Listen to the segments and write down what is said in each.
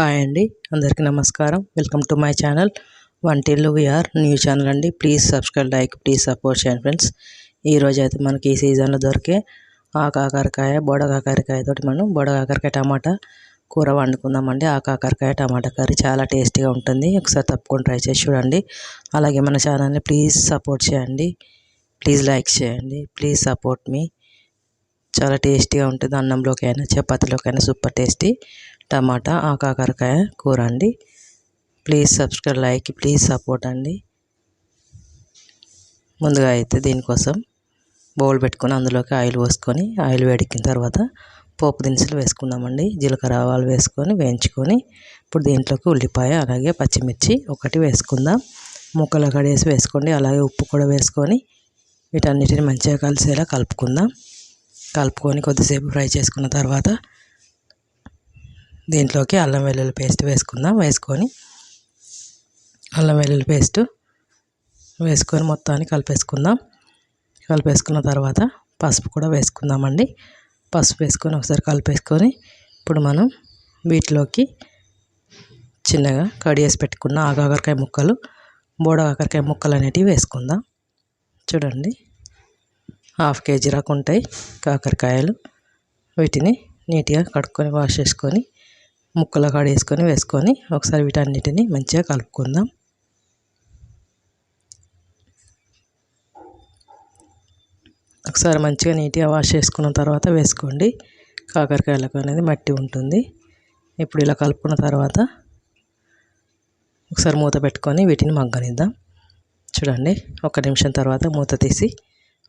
Hi అండి. అందరికీ నమస్కారం. Welcome to my channel Vantillu we are new channel అండి. Please subscribe like please support చేయండి ఫ్రెండ్స్ ఈరోజు అయితే మనకి ఈ సీజన్లో దొరికే ఆ కాకరకాయ బొడ కాకరకాయతోటి మనం బొడ కాకరకాయ టమాటా కూర వండుకుందామండి. ఆ కాకరకాయ టమాటా కర్రీ చాలా టేస్టీగా ఉంటుంది. ఒకసారి తప్పకుండా ట్రై చేసి చూడండి. అలాగే మన ఛానల్ని ప్లీజ్ సపోర్ట్ చేయండి. ప్లీజ్ లైక్ చేయండి. ప్లీజ్ సపోర్ట్ మీ చాలా టేస్టీగా ఉంటుంది. అన్నంలోకైనా చపాతీలోకైనా సూపర్ టేస్టీ టమాటా ఆ కాకరకాయ కూర అండి. Please subscribe like please support అండి. ముందుగా అయితే దీనికోసం బౌల్ పెట్టుకొని అందులోకి ఆయిల్ పోసుకొని ఆయిల్ వేడెక్కిన తర్వాత పోపు దినుసులు వేసుకుందామండి. జీలకర్ర ఆవాలు వేసుకొని వేయించుకొని ఇప్పుడు దీంట్లోకి ఉల్లిపాయ అలాగే పచ్చిమిర్చి ఒకటి వేసుకుందాం. ముక్కలు కడేసి వేసుకోండి. అలాగే ఉప్పు కూడా వేసుకొని వీటన్నిటిని మంచిగా కలిసేలా కలుపుకుందాం. కలుపుకొని కొద్దిసేపు ఫ్రై చేసుకున్న తర్వాత దీంట్లోకి అల్లం వెల్లుల్లి పేస్ట్ వేసుకుందాం. వేసుకొని అల్లం వెల్లుల్లి పేస్ట్ వేసుకొని మొత్తాన్ని కలిపేసుకుందాం. కలిపేసుకున్న తర్వాత పసుపు కూడా వేసుకుందామండి. పసుపు వేసుకొని ఒకసారి కలిపేసుకొని ఇప్పుడు మనం వీటిలోకి చిన్నగా కడిగేసి పెట్టుకున్న ఆగాకరకాయ ముక్కలు బోడ కాకరకాయ ముక్కలు అనేటివి వేసుకుందాం. చూడండి. హాఫ్ కేజీ రాకు ఉంటాయి కాకరకాయలు. వీటిని నీట్గా కడుక్కొని వాష్ చేసుకొని ముక్కలు వేసుకొని వేసుకొని ఒకసారి వీటన్నిటిని మంచిగా కలుపుకుందాం. ఒకసారి మంచిగా నీట్గా వాష్ చేసుకున్న తర్వాత వేసుకోండి. కాకరకాయలకు అనేది మట్టి ఉంటుంది. ఇప్పుడు ఇలా కలుపుకున్న తర్వాత ఒకసారి మూత పెట్టుకొని వీటిని మగ్గనిద్దాం. చూడండి ఒక నిమిషం తర్వాత మూత తీసి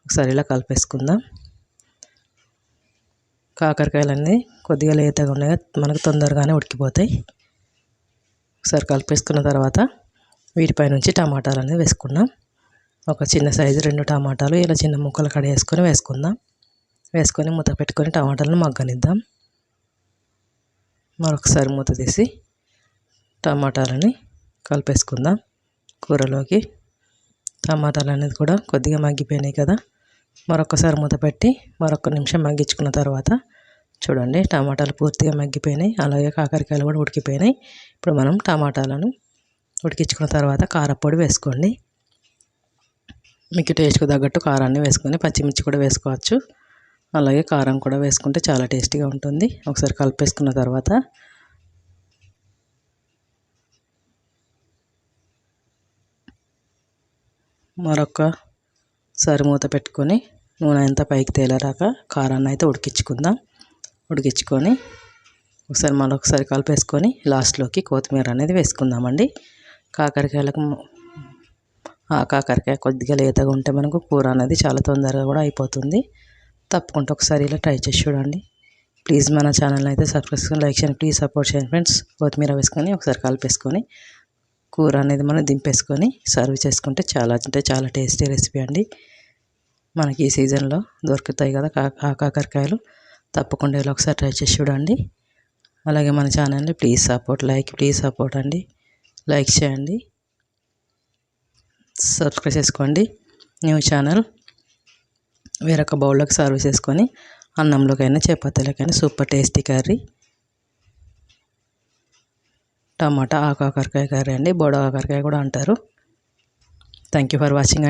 ఒకసారి ఇలా కలిపేసుకుందాం. కాకరకాయలన్నీ కొద్దిగా లేతగా ఉన్నాయి. మనకు తొందరగానే ఉడికిపోతాయి. ఒకసారి కలిపేసుకున్న తర్వాత వీటిపై నుంచి టమాటాలు అనేది వేసుకుందాం. ఒక చిన్న సైజు రెండు టమాటాలు ఇలా చిన్న ముక్కలు కడిగేసుకొని వేసుకుందాం. వేసుకొని మూత పెట్టుకొని టమాటాలను మగ్గనిద్దాం. మరొకసారి మూత తీసి టమాటాలని కలిపేసుకుందాం. కూరలోకి టమాటాలు అనేది కూడా కొద్దిగా మగ్గిపోయినాయి కదా. మరొకసారి మూత పెట్టి మరొక నిమిషం మగ్గించుకున్న తర్వాత చూడండి టమాటాలు పూర్తిగా మగ్గిపోయినాయి. అలాగే కాకరకాయలు కూడా ఉడికిపోయినాయి. ఇప్పుడు మనం టమాటాలను ఉడికించుకున్న తర్వాత కారపొడి వేసుకోండి. మీకు టేస్ట్కి తగ్గట్టు కారాన్ని వేసుకొని పచ్చిమిర్చి కూడా వేసుకోవచ్చు. అలాగే కారం కూడా వేసుకుంటే చాలా టేస్టీగా ఉంటుంది. ఒకసారి కలిపేసుకున్న తర్వాత మరొక సరి మూత పెట్టుకొని నూనె అంతా పైకి తేలరాక కారాన్ని అయితే ఉడికించుకుందాం. ఉడికించుకొని ఒకసారి మరొకసారి కలిపేసుకొని లాస్ట్లోకి కొత్తిమీర అనేది వేసుకుందామండి. కాకరకాయలకు ఆ కాకరకాయ కొద్దిగా లేతగా ఉంటే మనకు కూర అనేది చాలా తొందరగా కూడా అయిపోతుంది. తప్పకుండా ఒకసారి ఇలా ట్రై చేసి చూడండి. ప్లీజ్ మన ఛానల్ అయితే సబ్స్క్రైబ్ లైక్ చేయండి. ప్లీజ్ సపోర్ట్ చేయండి ఫ్రెండ్స్. కొత్తిమీర వేసుకొని ఒకసారి కలిపేసుకొని కూర అనేది మనం దింపేసుకొని సర్వ్ చేసుకుంటే చాలా అంటే చాలా టేస్టీ రెసిపీ అండి. మనకి ఈ సీజన్లో దొరుకుతాయి కదా కా కాకరకాయలు. తప్పకుండా ఇలా ఒకసారి ట్రై చేసి చూడండి. అలాగే మన ఛానల్ని please support like please support అండి. లైక్ చేయండి. సబ్స్క్రైబ్ చేసుకోండి. New channel. వేరొక బౌల్లోకి సర్వ్ చేసుకొని అన్నంలోకైనా చపాతీలకైనా సూపర్ టేస్టీ కర్రీ. టమాటా ఆకాకరకాయ కర్రీ అండి. బోడ కాకరకాయ కూడా అంటారు. థ్యాంక్ యూ ఫర్ వాచింగ్ అండి.